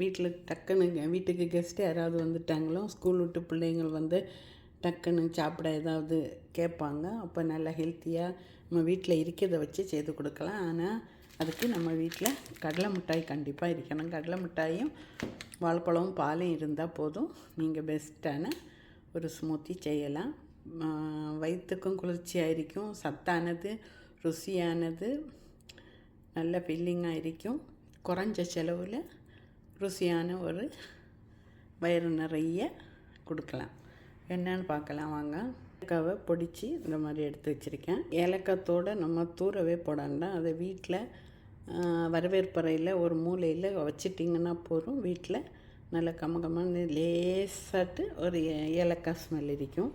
வீட்டில் டக்குன்னு வீட்டுக்கு கெஸ்ட் யாராவது வந்துட்டாங்களோ ஸ்கூல் விட்டு பிள்ளைங்கள் வந்து டக்குன்னு சாப்பிட ஏதாவது கேட்பாங்க. அப்போ நல்லா ஹெல்த்தியாக நம்ம வீட்டில் இருக்கிறத வச்சு செய்து கொடுக்கலாம். ஆனால் அதுக்கு நம்ம வீட்டில் கடலை மிட்டாய் கண்டிப்பாக இருக்கணும். கடலை மிட்டாயும் வாழைப்பழமும் பாலும் இருந்தால் போதும். நீங்கள் பெஸ்ட்டான ஒரு ஸ்மூத்தி செய்யலாம். வயிற்றுக்கும் குளிர்ச்சியாக இருக்கும். சத்தானது ருசியானது நல்ல ஃபில்லிங்காக இருக்கும். குறைஞ்ச செலவில் ருசியான ஒரு வயிறு நிறைய கொடுக்கலாம். என்னன்னு பார்க்கலாம் வாங்க. ஏலக்காவை பொடிச்சு இந்த மாதிரி எடுத்து வச்சுருக்கேன். ஏலக்காத்தோடு நம்ம தூரவே போடாண்டா அதை வீட்டில் வரவேற்பறையில் ஒரு மூலையில் வச்சிட்டிங்கன்னா போதும். வீட்டில் நல்ல கமகமான லேசாட்டு ஒரு ஏலக்காய் ஸ்மெல் இருக்கும்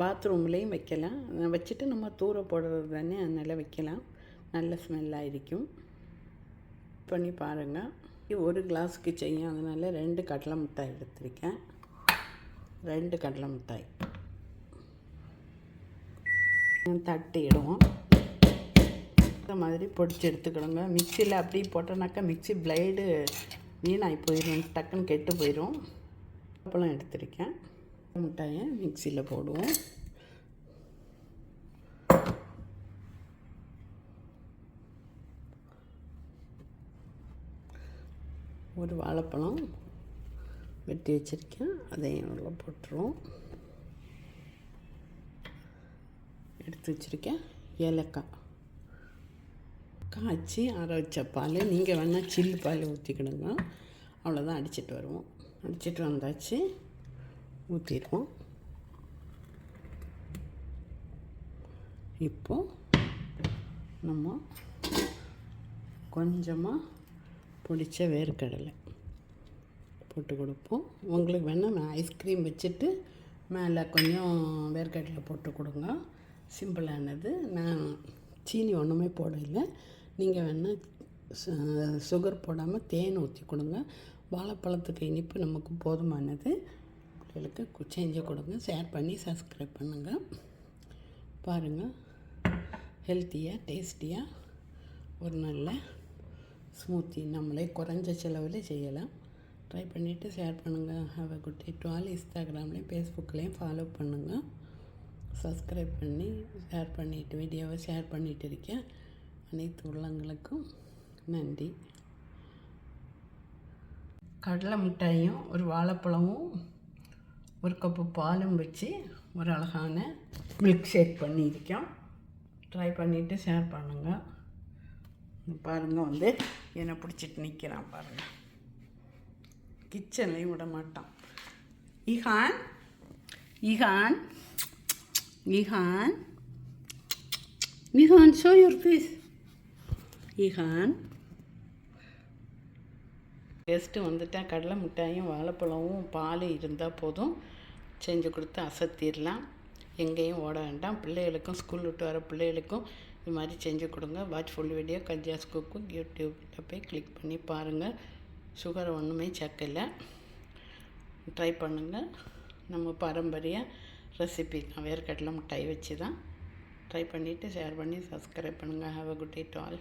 பாத்ரூம்லேயும் வைக்கலாம். வச்சுட்டு நம்ம தூர போடுறது தானே அதனால் வைக்கலாம். நல்ல ஸ்மெல்லாக இருக்கும். பண்ணி பாருங்கள் ஒரு கிளாஸுக்கு செய்யும். அதனால் ரெண்டு கடலை மிட்டாய் எடுத்திருக்கேன். ரெண்டு கடலை மிட்டாய். தட்டி இடுவோம். இந்த மாதிரி பொடிச்சு எடுத்துக்கிடுங்க. மிக்சியில் அப்படி போட்டோன்னாக்கா மிக்சி பிளேடு வீணாகி போயிடும் டக்குன்னு கெட்டு போயிடும் அப்பளம் எடுத்திருக்கேன். மிட்டாயை மிக்சியில் போடுவோம். ஒரு வாழைப்பழம் வெட்டி வச்சுருக்கேன். அதையும் உள்ள போட்டுருவோம். எடுத்து வச்சுருக்கேன். ஏலக்காய். காய்ச்சி அரை வச்ச பால் நீங்கள் வேணால் சில்லு பால் ஊற்றிக்கிடுங்க அவ்வளோதான் அடிச்சிட்டு வருவோம். அடிச்சிட்டு வந்தாச்சு. ஊற்றிடுவோம் இப்போ நம்ம கொஞ்சமாக பிடிச்ச வேர்க்கடலை போட்டு கொடுப்போம். உங்களுக்கு வேணால் நான் ஐஸ்கிரீம் வச்சுட்டு மேலே கொஞ்சம் வேர்க்கடலை போட்டு கொடுங்க. சிம்பிளானது நான் சீனி ஒன்றுமே போடலை. நீங்கள் வேணால் சுகர் போடாமல் தேன் ஊற்றி கொடுங்க. வாழைப்பழத்துக்கு இனிப்பு நமக்கு போதுமானது. பிள்ளைகளுக்கு செஞ்சு கொடுங்க. ஷேர் பண்ணி சப்ஸ்கிரைப் பண்ணுங்கள் பாருங்கள் ஹெல்த்தியாக டேஸ்டியாக ஒரு நல்ல ஸ்மூத்தி நம்மளே குறைஞ்ச செலவில் செய்யலாம். ட்ரை பண்ணிவிட்டு ஷேர் பண்ணுங்கள் have a good day to all இன்ஸ்டாகிராம்லேயும் ஃபேஸ்புக்லேயும் ஃபாலோ பண்ணுங்கள் சப்ஸ்கிரைப் பண்ணி ஷேர் பண்ணிவிட்டு வீடியோவை ஷேர் பண்ணிகிட்டு இருக்கேன். அனைத்து உள்ளங்களுக்கும் நன்றி. கடலை மிட்டாயும் ஒரு வாழைப்பழமும் ஒரு கப்பு பாலும் வச்சு ஒரு அழகான மில்க் ஷேக் பண்ணியிருக்கோம் ட்ரை பண்ணிவிட்டு ஷேர் பண்ணுங்கள் பாருங்கள் வந்து என்னை பிடிச்சிட்டு நிற்கிறான் பாருங்கள் கிச்சன்லேயும் விட மாட்டான். Ihan Ihan Ihan Ihan show your face Ihan guest வந்துட்டால் கடலை மிட்டாயும் வாழைப்பழமும் பால் இருந்தால் போதும். செஞ்சு கொடுத்து அசத்திடலாம் எங்கேயும் ஓட வேண்டாம். பிள்ளைகளுக்கும் ஸ்கூல் விட்டு வர பிள்ளைகளுக்கும் இது மாதிரி செஞ்சு கொடுங்க. வாட்ச் ஃபுல் வீடியோ கஜாஸ் குக்கும் யூடியூப்பில் போய் கிளிக் பண்ணி பாருங்கள் சுகர் ஒன்றுமே சேர்க்கலை. ட்ரை பண்ணுங்கள் நம்ம பாரம்பரிய ரெசிபி தான். வேர்க்கடலை மிட்டாய் வச்சு தான் ட்ரை பண்ணிவிட்டு ஷேர் பண்ணி சப்ஸ்கிரைப் பண்ணுங்கள் have a good day to all